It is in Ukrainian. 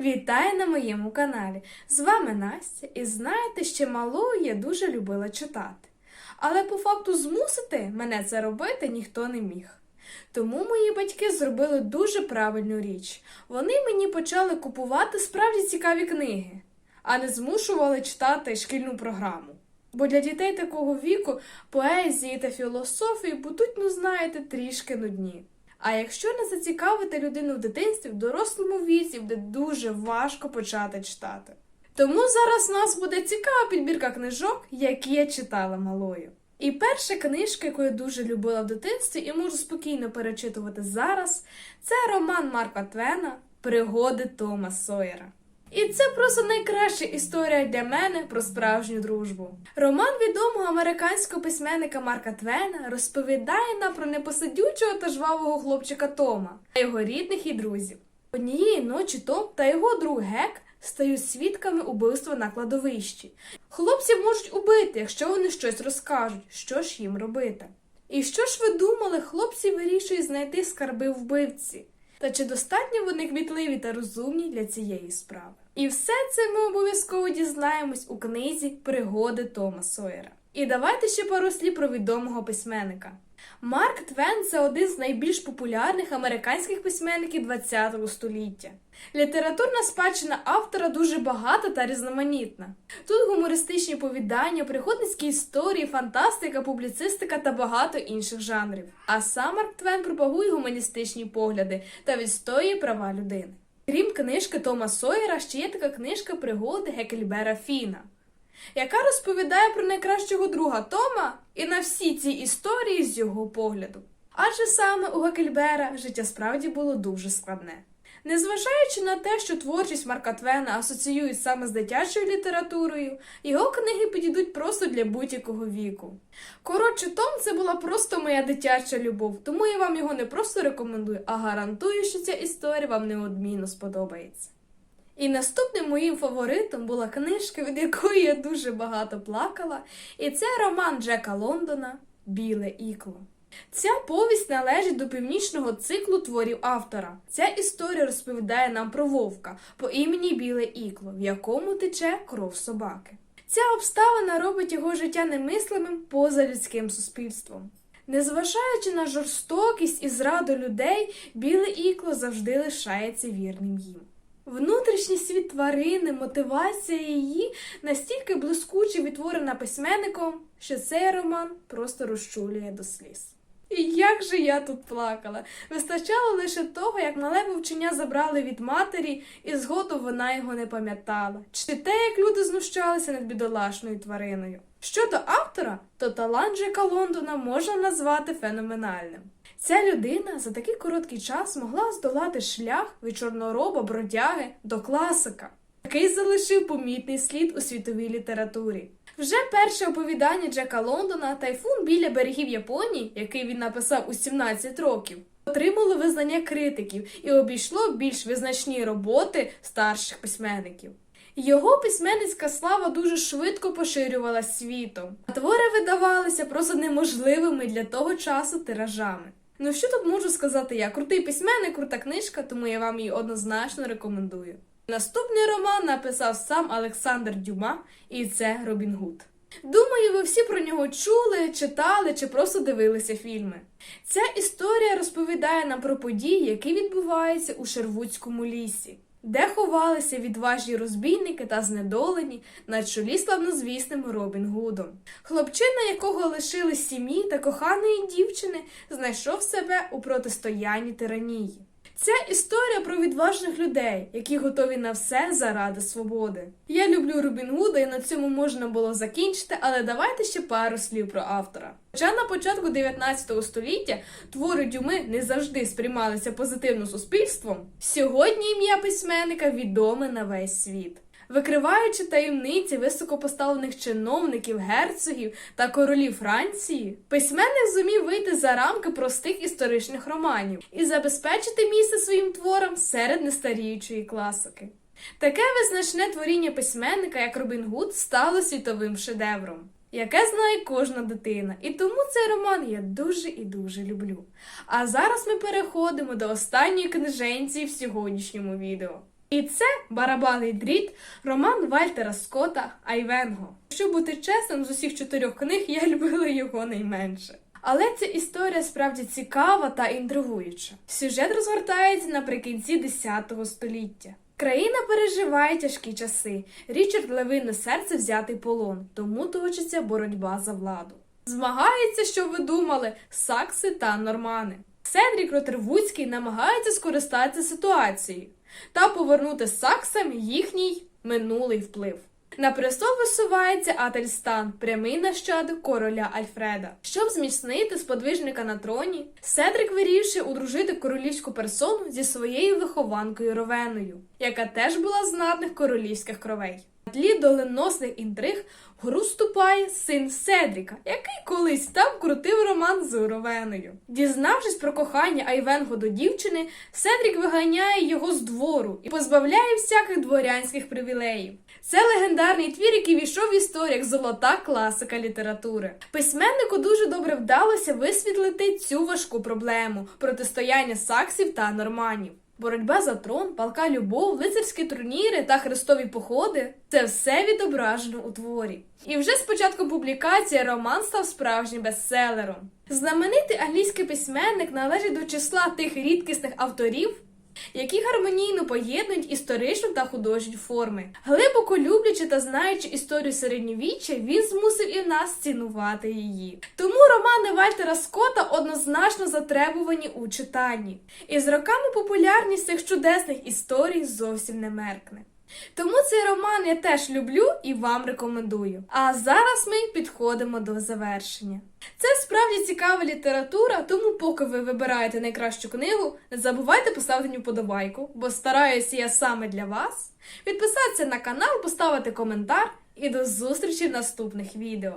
Вітаю на моєму каналі! З вами Настя, і знаєте, ще малою я дуже любила читати. Але по факту змусити мене це робити ніхто не міг. Тому мої батьки зробили дуже правильну річ. Вони мені почали купувати справді цікаві книги, а не змушували читати шкільну програму. Бо для дітей такого віку поезії та філософії будуть, ну знаєте, трішки нудні. А якщо не зацікавити людину в дитинстві, в дорослому віці буде дуже важко почати читати. Тому зараз у нас буде цікава підбірка книжок, які я читала малою. І перша книжка, яку я дуже любила в дитинстві і можу спокійно перечитувати зараз, це роман Марка Твена Пригоди Тома Сойера. І це просто найкраща історія для мене про справжню дружбу. Роман відомого американського письменника Марка Твена розповідає нам про непосидючого та жвавого хлопчика Тома та його рідних і друзів. Однієї ночі Том та його друг Гек стають свідками убивства на кладовищі. Хлопців можуть убити, якщо вони щось розкажуть, що ж їм робити. І що ж ви думали, хлопці вирішують знайти скарби вбивці? Та чи достатньо вони квітливі та розумні для цієї справи? І все це ми обов'язково дізнаємось у книзі Пригоди Тома Сойера. І давайте ще пару слів про відомого письменника. Марк Твен це один з найбільш популярних американських письменників ХХ століття. Літературна спадщина автора дуже багата та різноманітна. Тут гумористичні повідання, пригодницькі історії, фантастика, публіцистика та багато інших жанрів. А сам Марк Твен пропагує гуманістичні погляди та відстоює права людини. Крім книжки Тома Сойера, ще є така книжка пригоди Гекельбера Фіна, яка розповідає про найкращого друга Тома і на всі ці історії з його погляду. Адже саме у Гекельбера життя справді було дуже складне. Незважаючи на те, що творчість Марка Твена асоціюють саме з дитячою літературою, його книги підійдуть просто для будь-якого віку. Коротше, Том це була просто моя дитяча любов, тому я вам його не просто рекомендую, а гарантую, що ця історія вам неодмінно сподобається. І наступним моїм фаворитом була книжка, від якої я дуже багато плакала, і це роман Джека Лондона Біле ікло. Ця повість належить до північного циклу творів автора. Ця історія розповідає нам про вовка по імені Біле Ікло, в якому тече кров собаки. Ця обставина робить його життя немислимим поза людським суспільством. Незважаючи на жорстокість і зраду людей, біле ікло завжди лишається вірним їм. Внутрішній світ тварини, мотивація її настільки блискуче відтворена письменником, що цей роман просто розчулює до сліз. І як же я тут плакала. Вистачало лише того, як мале вовчення забрали від матері, і згодом вона його не пам'ятала. Чи те, як люди знущалися над бідолашною твариною. Щодо автора, то талант Джека Лондона можна назвати феноменальним. Ця людина за такий короткий час могла здолати шлях від чорнороба бродяги до класика, який залишив помітний слід у світовій літературі. Вже перше оповідання Джека Лондона Тайфун біля берегів Японії, який він написав у 17 років, отримало визнання критиків і обійшло більш визначні роботи старших письменників. Його письменницька слава дуже швидко поширювалася світом, а твори видавалися просто неможливими для того часу тиражами. Ну що тут можу сказати я? Крутий письменник, крута книжка, тому я вам її однозначно рекомендую. Наступний роман написав сам Олександр Дюма, і це Робін Гуд. Думаю, ви всі про нього чули, читали чи просто дивилися фільми. Ця історія розповідає нам про події, які відбуваються у Шервудському лісі, де ховалися відважні розбійники та знедолені на чолі славнозвісним Робін Гудом. Хлопчина, якого лишили сім'ї та коханої дівчини, знайшов себе у протистоянні тиранії. Ця історія про відважних людей, які готові на все заради свободи. Я люблю Робін Гуда, і на цьому можна було закінчити, але давайте ще пару слів про автора. Хоча на початку 19 століття твори Дюми не завжди сприймалися позитивно суспільством, сьогодні ім'я письменника відоме на весь світ. Викриваючи таємниці високопоставлених чиновників, герцогів та королів Франції, письменник зумів вийти за рамки простих історичних романів і забезпечити місце своїм творам серед нестаріючої класики. Таке визначне творіння письменника, як Робін Гуд, стало світовим шедевром, яке знає кожна дитина, і тому цей роман я дуже і дуже люблю. А зараз ми переходимо до останньої книженці в сьогоднішньому відео. І це барабанний дріт, роман Вальтера Скотта Айвенго. Якщо бути чесним, з усіх чотирьох книг я любила його найменше. Але ця історія справді цікава та інтригуюча. Сюжет розгортається наприкінці 10 століття. Країна переживає тяжкі часи. Річард Левине серце взятий полон, тому точиться боротьба за владу. Змагаються, що ви думали, сакси та нормани. Седрік Ротервудський намагається скористатися ситуацією та повернути саксам їхній минулий вплив. На престол висувається Ательстан, прямий нащадок короля Альфреда. Щоб зміцнити сподвижника на троні, Седрик вирішує одружити королівську персону зі своєю вихованкою Ровеною, яка теж була з знатних королівських кровей. На тлі доленосних інтриг в гру вступає син Седріка, який колись там крутив роман з Ровеною. Дізнавшись про кохання Айвенго до дівчини, Седрік виганяє його з двору і позбавляє всяких дворянських привілеїв. Це легендарний твір, який війшов в історію як золота класика літератури. Письменнику дуже добре вдалося висвітлити цю важку проблему протистояння саксів та норманів. Боротьба за трон, палка любов, лицарські турніри та хрестові походи це все відображено у творі. І вже з початку публікації роман став справжнім бестселером. Знаменитий англійський письменник належить до числа тих рідкісних авторів, які гармонійно поєднують історичну та художню форми. Глибоко люблячи та знаючи історію середньовіччя, він змусив і нас цінувати її. Тому романи Вальтера Скотта однозначно затребувані у читанні. І з роками популярність цих чудесних історій зовсім не меркне. Тому цей роман я теж люблю і вам рекомендую. А зараз ми підходимо до завершення. Це справді цікава література, тому поки ви вибираєте найкращу книгу, не забувайте поставити мені вподобайку, бо стараюся я саме для вас. Підписатися на канал, поставити коментар і до зустрічі в наступних відео.